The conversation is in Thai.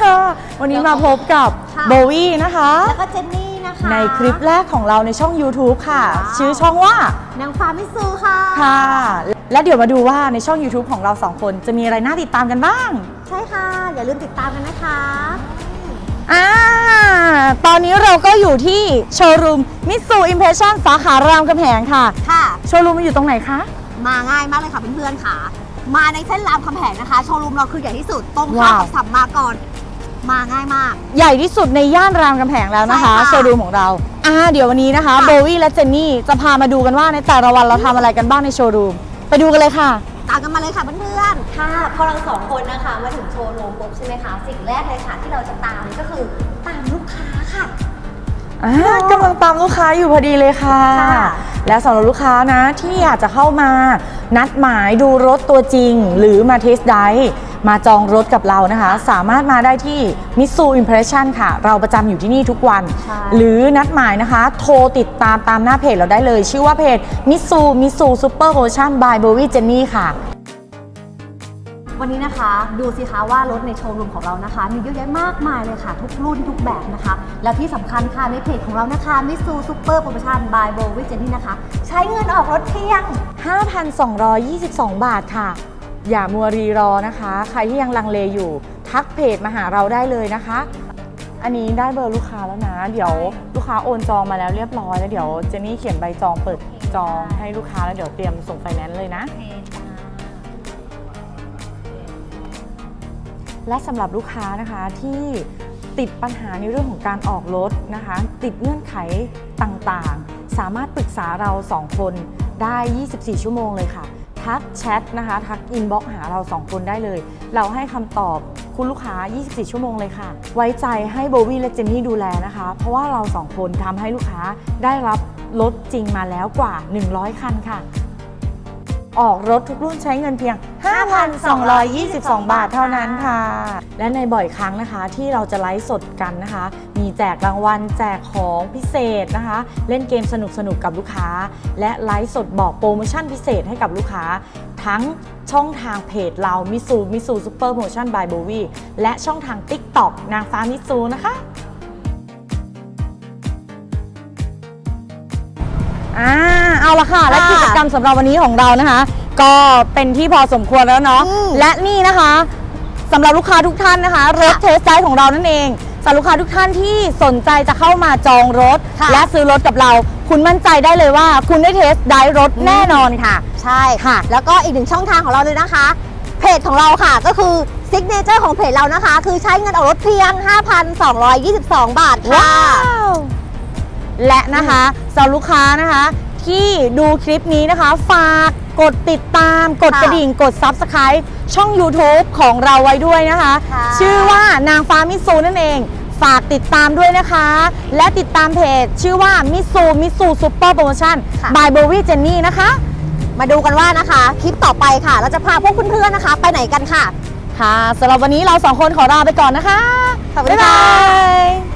ดีค่ะ วันนี้มาพบกับค่ะ โบวี่นะคะ แล้วก็เจนนี่นะคะในคลิปแรกของเราในช่อง YouTube ค่ะว้าวชื่อช่องว่านางฟ้ามิซูค่ะ ค่ะ และเดี๋ยวมาดูว่าในช่อง YouTube ของเราสองคนจะมีอะไรน่าติดตามกันบ้างใช่ค่ะ อย่าลืมติดตามกันนะคะ อ่าตอนนี้เราก็อยู่ที่โชว์รูมมิสูอิมเพรสชั่นสาขารามคำแหงค่ะ ค่ะ โชว์รูมมันอยู่ตรงไหนคะ มาง่ายมากเลยค่ะเพื่อนๆค่ะ มาในเส้นรามคำแหงนะคะ โชว์รูมเราคือใหญ่ที่สุดตรงข้ามว้าว กับสัมมาก่อน มาง่ายมาก ใหญ่ที่สุดในย่านรามคำแหงแล้วนะคะใช่ค่ะ โชว์รูมของเราอ่าเดี๋ยววันนี้นะคะค่ะโบวี่และเจนนี่จะพามาดูกันว่าในแต่ละวันเราทำอะไรกันบ้างในโชว์รูม ไปดูกันเลยค่ะ ตามกันมาเลยค่ะเพื่อนๆ ค่ะพอเราสองคนนะคะมาถึงโชว์รูมปุ๊บใช่ไหมคะ สิ่งแรกเลยค่ะที่เราจะตามก็คือตามลูกค้าค่ะ อ่ากำลังตามลูกค้าอยู่พอดีเลยค่ะ ค่ะ และสำหรับลูกค้านะที่อยากจะเข้ามา นัดหมายดูรถตัวจริง หรือมาเทสไดร์ มาจองรถกับเรานะคะ สามารถมาได้ที่มิสูอิมเพรสชั่นค่ะ เราประจำอยู่ที่นี่ทุกวันใช่หรือนัดหมายนะคะ โทรติดตามตามหน้าเพจเราได้เลย ชื่อว่าเพจมิสูมิสูซูเปอร์โ t ชั่นบายโบวี่เจนนี่ค่ะ วันนี้นะคะดูสิคะว่ารถในโชว์รูมของเรานะคะ มีเยอะแยะมากมายเลยค่ะ ทุกรุ่นทุกแบบนะคะ แล้วที่สำคัญค่ะในเพจของเรานะคะมิซูซูเปอร์โปรโมชั่นบายโบวิเจนี่นะคะ ใช้เงินออกรถเพียง 5,222 บาทค่ะ อย่ามัวรีรอนะคะ ใครที่ยังลังเลอยู่ ทักเพจมาหาเราได้เลยนะคะ อันนี้ได้เบอร์ลูกค้าแล้วนะ เดี๋ยวลูกค้าโอนจองมาแล้วเรียบร้อยแล้วเดี๋ยวเจนนี่เขียนใบจองเปิดจองให้ลูกค้าแล้วเดี๋ยวเตรียมส่งไฟแนนซ์เลยนะ และสำหรับลูกค้านะคะที่ติดปัญหาในเรื่องของการออกรถนะคะ ติดเงื่อนไขต่างๆ สามารถปรึกษาเรา 2 คนได้ 24 ชั่วโมงเลยค่ะ ทักแชทนะคะ ทักอินบ็อกหาเรา 2 คนได้เลย เราให้คำตอบคุณลูกค้า 24 ชั่วโมงเลยค่ะ ไว้ใจให้โบวี่และเจนนี่ดูแลนะคะ เพราะว่าเรา 2 คนทำให้ลูกค้าได้รับรถจริงมาแล้วกว่า 100 คันค่ะ ออกรถทุกรุ่นใช้เงินเพียง 5,222 บาทเท่านั้นค่ะ และในบ่อยครั้งนะคะที่เราจะไลฟ์สดกันนะคะ มีแจกรางวัลแจกของพิเศษนะคะ เล่นเกมสนุกๆกับลูกค้า และไลฟ์สดบอกโปรโมชั่นพิเศษให้กับลูกค้า ทั้งช่องทางเพจเรามิสูมิสูซูเปอร์โมชั่นบายโบวีและช่องทาง TikTok นางฟ้ามิสูนะคะอ่า เอาละค่ะ และค่ะกิจกรรมสำหรับวันนี้ของเรานะคะ ก็เป็นที่พอสมควรแล้วเนาะอืมและนี่นะคะสำหรับลูกค้าทุกท่านนะคะรถเทสไดของเรานั่นเองสำหรับลูกค้าทุกท่านที่สนใจจะเข้ามาจองรถค่ะและซื้อรถกับเรา คุณมั่นใจได้เลยว่า คุณได้เทสไดรถอืมแน่นอนค่ะ ใช่ค่ะ แล้วก็อีกหนึ่งช่องทางของเราเลยนะคะ เพจของเราค่ะก็คือซิกเนเจอร์ของเพจเรานะคะ คือใช้เงินออกรถเพียง 5,222 บาทค่ะว้าวและนะคะสำหรับลูกค้านะคะ ที่ดูคลิปนี้นะคะ ฝากกดติดตาม กดค่ะกระดิ่ง กด Subscribe ช่อง YouTube ของเราไว้ด้วยนะคะ ค่ะ ชื่อว่านางฟ้ามิสูนั่นเอง ฝากติดตามด้วยนะคะ และติดตามเพจ ชื่อว่ามิสูมิสูซูเปอร์โปรโมชั่นค่ะบายโบวี่เจนนี่นะคะ มาดูกันว่านะคะ คลิปต่อไปค่ะ เราจะพาพวกเพื่อนๆนะคะ ไปไหนกันค่ะ ค่ะสำหรับวันนี้เราสองคนขอลาไปก่อนนะคะ ขอบคุณบ๊ายค่ะบาย